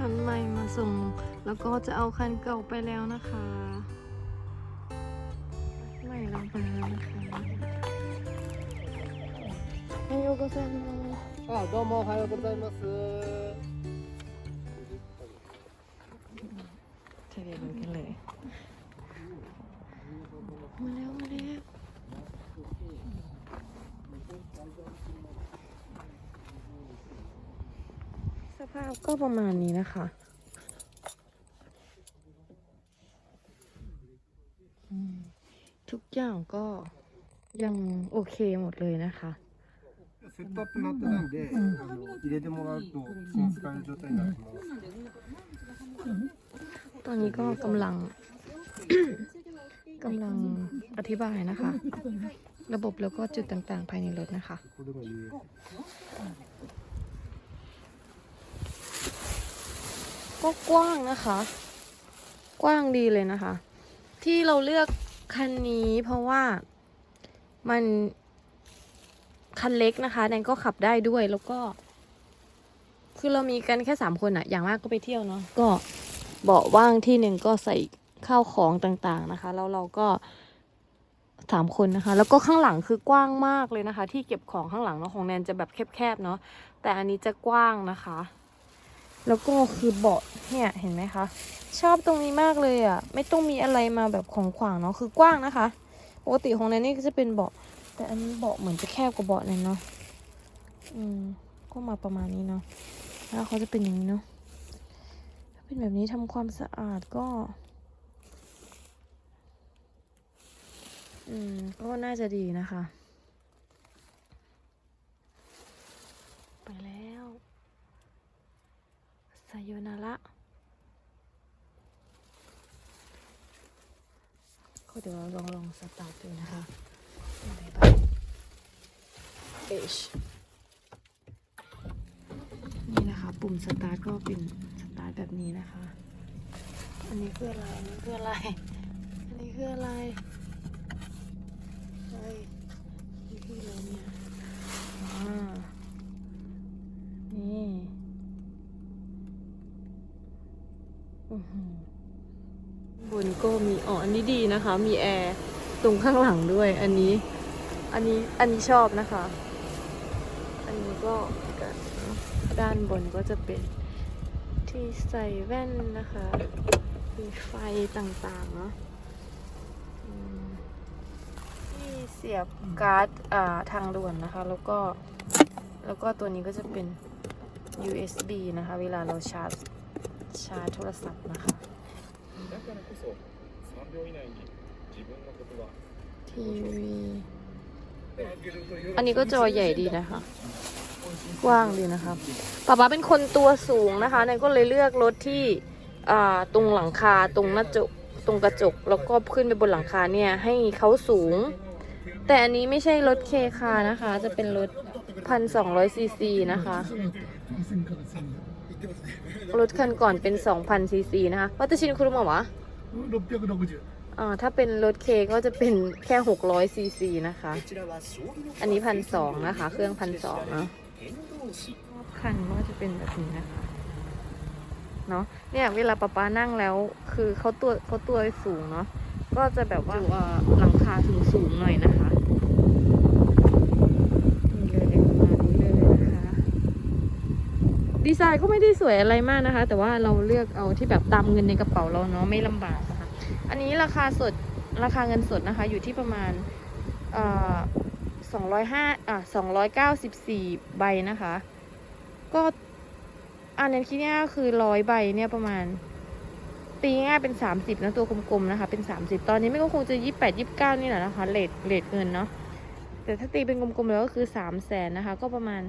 คันใหม่มาส่ง แล้วก็จะเอาคันเก่าไปแล้วนะคะใหม่เราไปแล้วนะคะโอโยโกเซน あ、どうもおはようございます。 ทะเลรู้กันเลย มาแล้วมาแล้ว สภาพก็ประมาณนี้นะคะอืมทุกอย่างก็ยังโอเคหมดเลยนะคะ セットアップになってないんで、あの入れてもらうと普通に使える状態になってます。 ตอนนี้ก็กำลัง กำลังอธิบายนะคะ ระบบแล้วก็จุดต่างๆ ภายในรถนะคะ ก็กว้างนะคะ กว้างดีเลยนะคะ ที่เราเลือกคันนี้เพราะว่ามันคันเล็กนะคะแนนก็ขับได้ด้วยแล้วก็ คือเรามีกันแค่สามคนอะอย่างมากก็ไปเที่ยวเนาะก็เบาะว่างที่หนึ่งก็ใส่ข้าวของต่างๆนะคะ แล้วเราก็สามคนนะคะ แล้วก็ข้างหลังคือกว้างมากเลยนะคะ ที่เก็บของข้างหลังเนาะของแนนจะแบบแคบๆเนาะแต่อันนี้จะกว้างนะคะ แล้วก็คือเบาะเนี่ยเห็นไหมคะ ชอบตรงนี้มากเลยอะ ไม่ต้องมีอะไรมาแบบของขวางเนาะคือกว้างนะคะปกติของแนนนี่ก็จะเป็นเบาะ แต่อันนี้เบาะเหมือนจะแคบกว่าเบาะแนนเนาะอืมก็มาประมาณนี้เนาะแล้วเขาจะเป็นอย่างนี้เนาะถ้าเป็นแบบนี้ทำความสะอาดก็อืมก็น่าจะดีนะคะ ไปแล้วไซโยนาระก็ เดี๋ยวเราลองลองสตาร์ทดูนะคะอะไรบ้างเอชนี่นะคะ ปุ่มสตาร์ทก็เป็นสตาร์ทแบบนี้นะคะ อันนี้คืออะไร อันนี้คืออะไร อันนี้คืออะไรเฮ้ยนี่คืออะไรเนี่ยอ่านี่อื้อหือบ นก็มีอ๋ออันนี้ดีนะคะ มีแอร์ตรงข้างหลังด้วย อันนี้ อันนี้อันนี้ชอบนะคะ อันนี้ก็ด้านบนก็จะเป็นที่ใส่แว่นนะคะ มีไฟต่างๆเนาะที่เสียบการ์ดอ่าทางด่วนนะคะ แล้วก็แล้วก็ตัวนี้ก็จะเป็น USB นะคะ เวลาเราชาร์จชาร์จโทรศัพท์นะคะ ทีวีอันนี้ก็จอใหญ่ดีนะคะ กว้างดีนะคะป๊าป๊าเป็นคนตัวสูงนะคะเนี่ยก็เลยเลือกรถที่อ่าตรงหลังคาตรงหน้าจกตรงกระจก แล้วก็ขึ้นไปบนหลังคาเนี่ยให้เขาสูง แต่อันนี้ไม่ใช่รถเคคานะคะ จะเป็นรถพันสองร้อยซีซีนะคะรถคันก่อนเป็นสองพันซีซีนะคะวัตชินคุรุมะวะ 660。อ่าถ้าเป็นรถเคก็จะเป็นแค่หกร้อยซีซีนะคะ อันนี้พันสองนะคะ เครื่องพันสองเนาะคันก็จะเป็นแบบนี้นะคะ เนาะเนี่ยเวลาป๊าป๊านั่งแล้ว คือเขาตัวเขาตัวสูงเนาะก็จะแบบว่าเอ่อหลังคาสูงสูงๆหน่อยนะคะ นี่เลยประมาณนี้เลยนะคะ ดีไซน์ก็ไม่ได้สวยอะไรมากนะคะ แต่ว่าเราเลือกเอาที่แบบตามเงินในกระเป๋าเราเนาะไม่ลำบากนะคะอันนี้ราคาสดราคาเงินสดนะคะ อยู่ที่ประมาณสองร้อยห้าอะสองร้อยเก้าสิบสี่ใบนะคะ ก็อันนี้คิดเนี่ยคือร้อยใบเนี่ยประมาณ ตีง่ายเป็นสามสิบนะตัวกลมๆนะคะ เป็นสามสิบตอนนี้ไม่ก็คงจะยี่แปดยี่บเก้านี่แหละนะคะเลทเลทเงินเนาะแต่ถ้าตีเป็นกลมๆแล้วก็คือสามแสนนะคะ ก็ประมาณ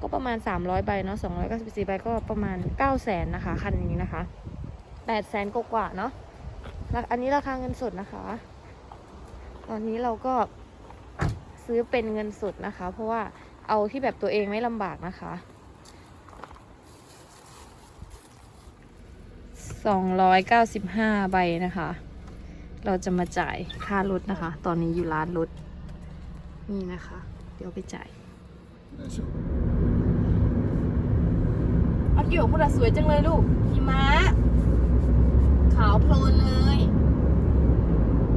ก็ประมาณสามร้อยใบเนาะสองร้อยเก้าสิบสี่ใบก็ประมาณเก้าแสนนะคะคันนี้นะคะแปดแสนกว่าเนาะอันนี้ราคาเงินสดนะคะ ตอนนี้เราก็ซื้อเป็นเงินสดนะคะ เพราะว่าเอาที่แบบตัวเองไม่ลำบากนะคะสองร้อยเก้าสิบห้าใบนะคะ เราจะมาจ่ายค่ารถนะคะ ตอนนี้อยู่ร้านรถนี่นะคะ เดี๋ยวไปจ่าย あเกี่ยวพุทธสวยจังเลยลูกหิมะขาวโพลนเลย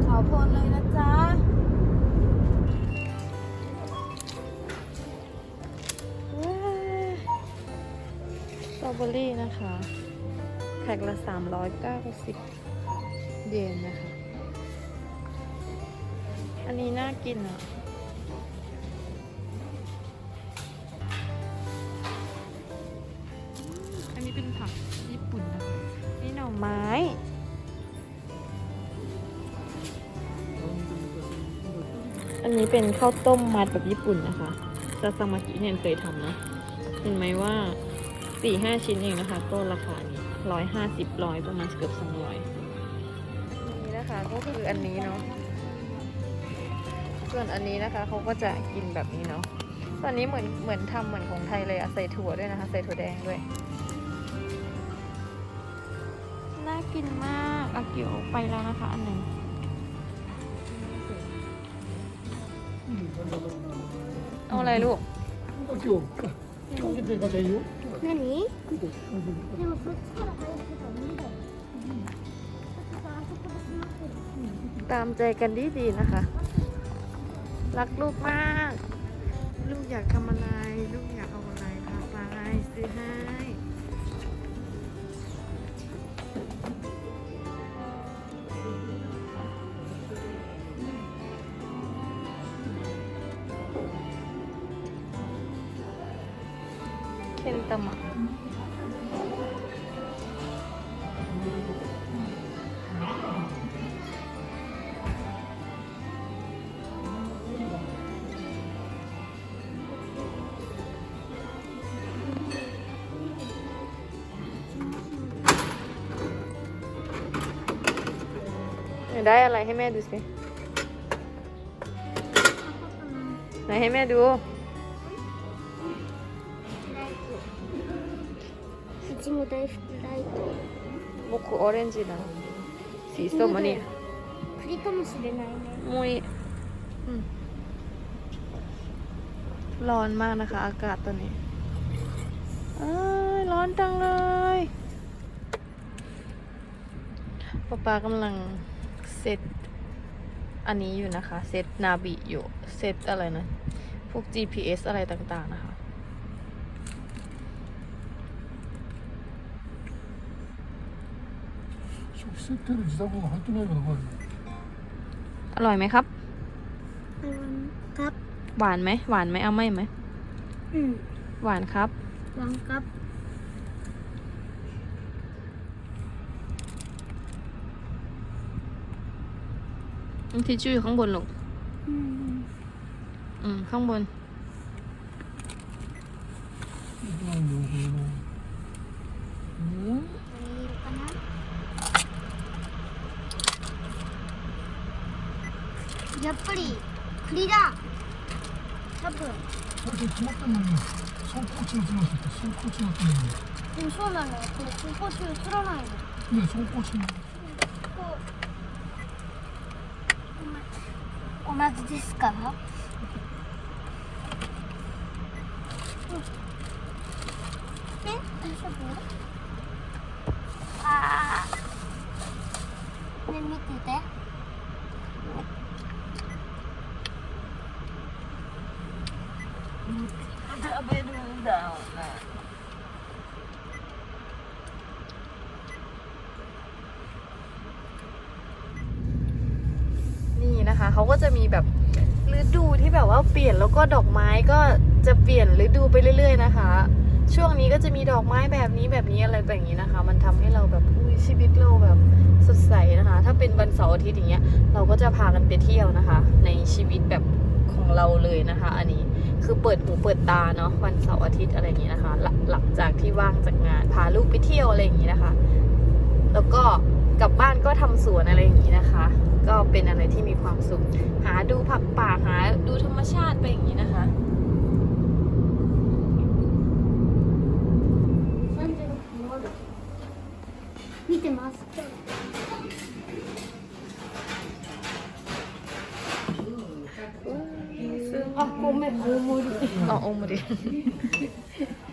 ขาวโพลนเลยนะจ๊ะว้าสตรอเบอรี่นะคะแพ็คละ 390 เยนนะคะ อันนี้น่ากินอะ อันนี้เป็นข้าวต้มมัดแบบญี่ปุ่นนะคะซาซามากิเนี่ยเคยทำนะเห็นไหมว่าสี่ห้าชิ้นเองนะคะ ต้นราคานี้ร้อยห้าสิบร้อยประมาณเกือบสองร้อยนี่นะคะก็คืออันนี้เนาะส่วนอันนี้นะคะเขาก็จะกินแบบนี้เนาะส่วนอันนี้เหมือนเหมือนทำเหมือนของไทยเลยอะใส่ถั่วด้วยนะคะ ใส่ถั่วแดงด้วยน่ากินมากอาเกียวไปแล้วนะคะ อันหนึ่ง เอาอะไรลูก 今日今日出てませんよ何でもそっちから入ることは無理だよだってさあそこで閉まってる ตามใจกันดีดีๆนะคะ รักลูกมาก ลูกอยากทำอะไร ลูกอยากเอาอะไรพาไปซื้อให้ ได้อะไรให้แม่ดูสิ ไหนให้แม่ดู いちご大福ライト มุกคือออเรนจินะ สีส้มอันนี้ 栗かもしれないね มุยอืมร้อนมากนะคะ อากาศตอนนี้เอ้ยร้อนจังเลยป๊าป๊ากำลัง เซตอันนี้อยู่นะคะ เซตนาบิอยู่ เซตอะไรนะ พวก GPS อะไรต่างๆนะคะ อร่อยไหมครับ อร่อยครับ หวานไหม หวานไหม เอาไม่ไหมหวานครับ หวานครับ ทิชชู่อยู่ข้างบนลูก อืม อืม ข้างบน なんでもこれもうんこれいるかなやっぱり栗だ多分最初詰まってんのに走行中に詰まってて走行中になってんのでもそうなのよこれ走行中映らないのにね走行中 ですかえ大丈夫ああね見てて食べるんだろうな นี่นะคะ เขาก็จะมีแบบฤ ดูที่แบบว่าเปลี่ยนแล้วก็ดอกไม้ก็จะเปลี่ยนฤดูไปเรื่อย ๆ นะคะ ช่วงนี้ก็จะมีดอกไม้แบบนี้แบบนี้อะไรแบบนี้นะคะ มันทำให้เราแบบอุ้ยชีวิตเราแบบสดใสนะคะ ถ้าเป็นวันเสาร์อาทิตย์อย่างเงี้ย เราก็จะพากันไปเที่ยวนะคะ ในชีวิตแบบของเราเลยนะคะ อันนี้คือเปิดหูเปิดตาเนาะวันเสาร์อาทิตย์อะไรอย่างนี้นะคะ หลังหลังจากที่ว่างจากงานพาลูกไปเที่ยวอะไรอย่างนี้นะคะ แล้วก็กลับบ้านก็ทำสวนอะไรอย่างนี้นะคะ ก็เป็นอะไรที่มีความสุข หาดูผักป่าหาดูธรรมชาติไปอย่างนี้นะคะ 見てます あごめん大盛り อ๋อโอมาดิ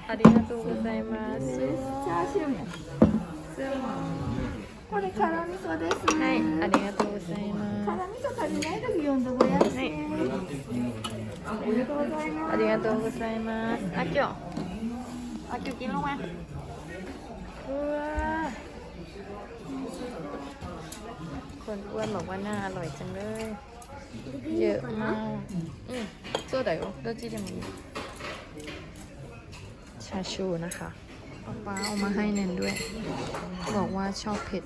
อาริกาโตกุไซมาส チャーシューも ซึ่ง これ辛味噌です ให้ ね อาริกาโตกุไซมา 辛味噌足りない時呼んでごやすねありがとうございます อาริกาโตกุไซมาสอากิโออากิโอกินลงมาว้าคนอ้วนบอกว่าน่าอร่อยจังเลย เยอะมาก อืมそうだよどっちでもいいชาชูนะคะ ป้าป๊าเอามาให้เนนด้วย บอกว่าชอบเผ็ด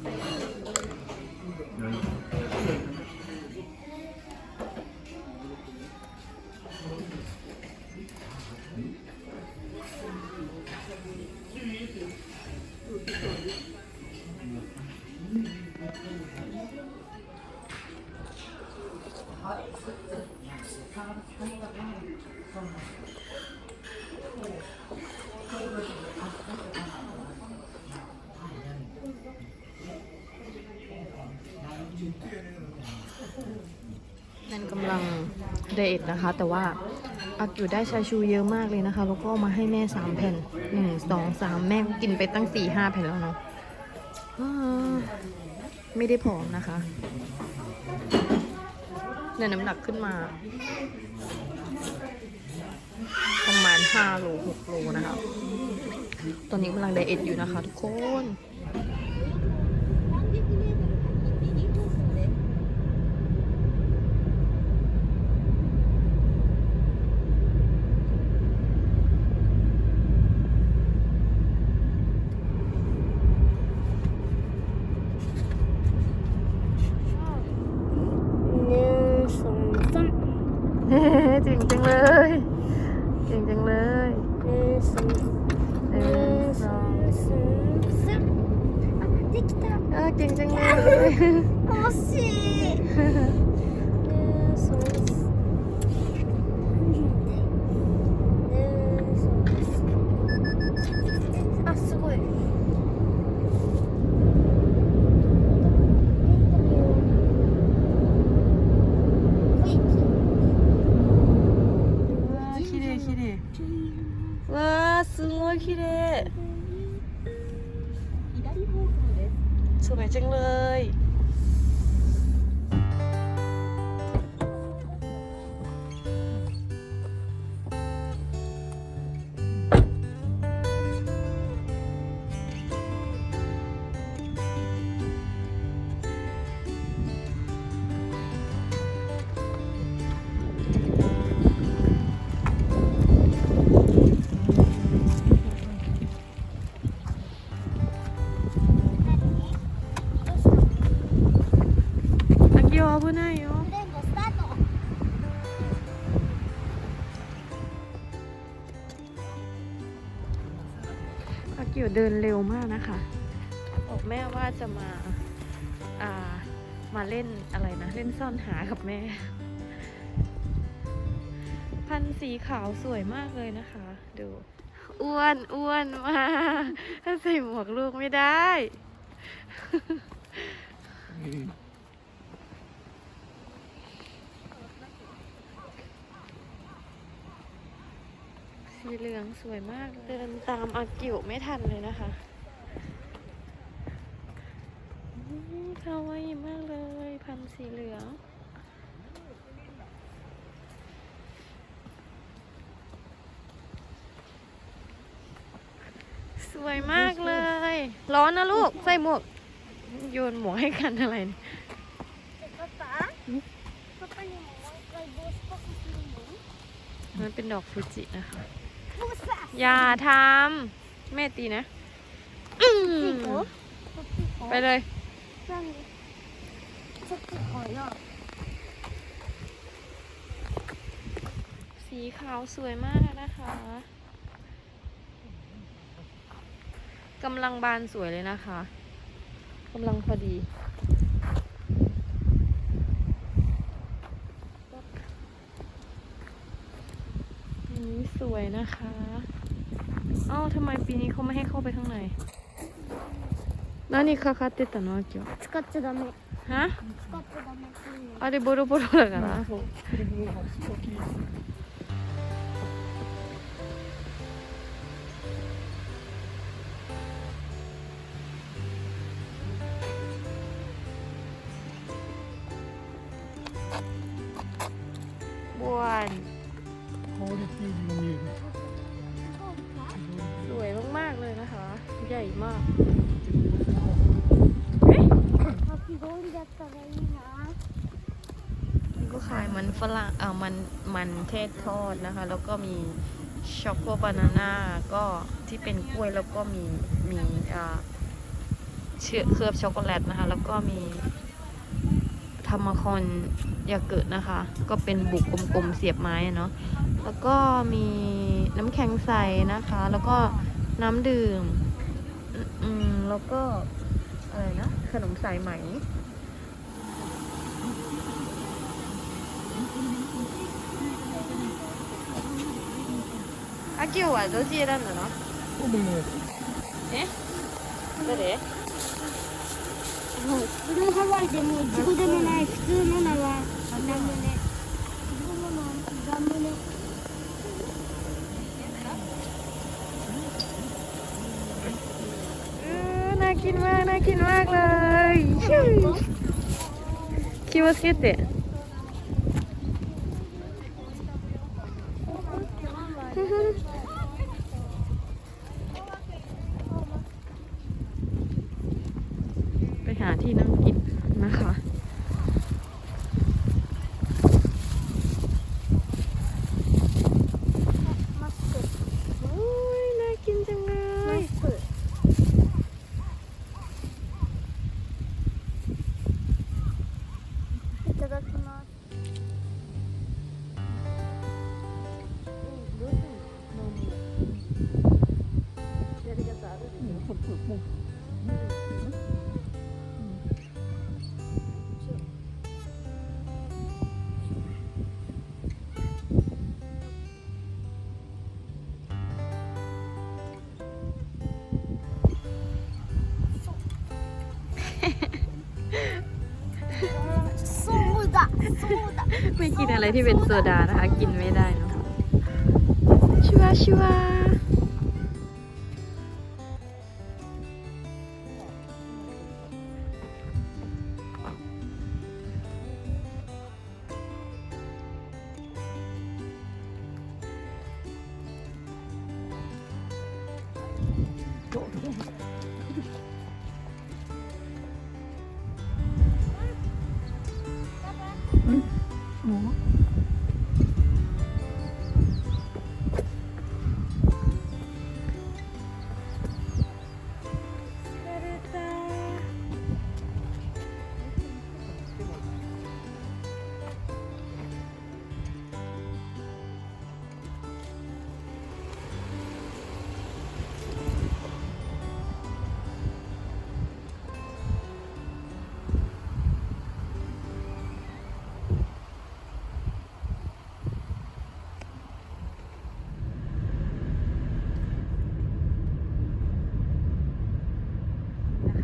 นันกำลังเดทนะคะ แต่ว่าอากิวได้ชาชูเยอะมากเลยนะคะ แล้วก็มาให้แม่สามแผ่นหนึ่งสองสามแม่ก็กินไปตั้งสี่ห้าแผ่นแล้วเนาะไม่ได้ผอมนะคะเนี่ยน้ำหนักขึ้นมา ประมาณห้าโลหกโลนะคะ ตอนนี้กำลังไดเอทอยู่นะคะทุกคน จ๋งจังเล すごい綺麗สวยจังเลย เดินเร็วมากนะคะ บอกแม่ว่าจะมาอ่ามาเล่นอะไรนะ เล่นซ่อนหากับแม่ พันธุ์สีขาวสวยมากเลยนะคะ ดูอ้วนอ้วนมาถ้าใส่หมวกลูกไม่ได้ สีเหลืองสวยมาก เดินตามอากิวไม่ทันเลยนะคะคาวาอิมากเลย พันสีเหลือง สวยมากเลย ร้อนนะลูก ใส่หมวก โยนหมวกให้กันอะไรนี่มันเป็นดอกฟูจินะคะ อย่าทำแม่ตีนะไปเลย สีขาวสวยมากนะคะกำลังบานสวยเลยนะคะกำลังพอดีนี้สวยนะคะ อ้าทำไมปีนี้เขาไม่ให้เข้าไปข้างใน何かかってたの今日使っちゃダメฮะ使っちゃダメっていうのあれボロボロだから เทศทอดนะคะ แล้วก็มีช็อกโกบานาน่าก็ที่เป็นกล้วยแล้วก็มีมีอ่าเชื้อเคลือบช็อกโกแลตนะคะ แล้วก็มีธรรมคอนยาเกิดนะคะ ก็เป็นบุกกลมๆเสียบไม้อะเนาะแล้วก็มีน้ำแข็งใสนะคะ แล้วก็น้ำดื่ม อืมแล้วก็อะไรนะขนมสายไหม あ、今日はどっち選んだのえどれもうブルーハワイでもいちごでもない普通の名はラムネ普通の名はラムネ เออน่ากินมาก น่ากินมากเลยคิวาสเกตเตะ โซดาโซดาไม่กินอะไรที่เป็นโซดานะคะ กินไม่ได้นะะชิวาชิวา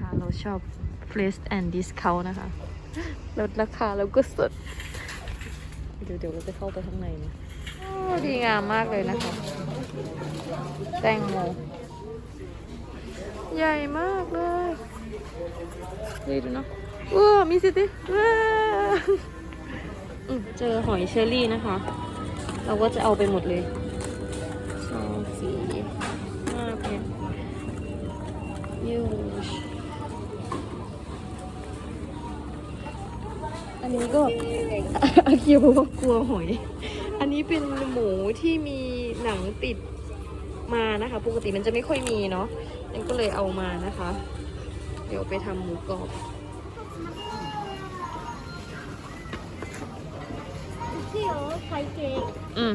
นะคะเราชอบ Place and Discount นะคะ ลดราคาแล้วก็สด เดี๋ยวเดี๋ยวเราจะเข้าไปข้างในนะโอ้ดีงามมากเลยนะคะ แตงโม ใหญ่มากเลยดูดูเนาะว้ามีสิติว้าอืมเจอหอยเชอรี่นะคะ เราก็จะเอาไปหมดเลยี้ก็อากิวกลัวหอย อันนี้เป็นหมูที่มีหนังติดมานะคะ ปกติมันจะไม่ค่อยมีเนาะนั่นก็เลยเอามานะคะ เดี๋ยวไปทำหมูกรอบที่อ๋อไข่เก่งอืม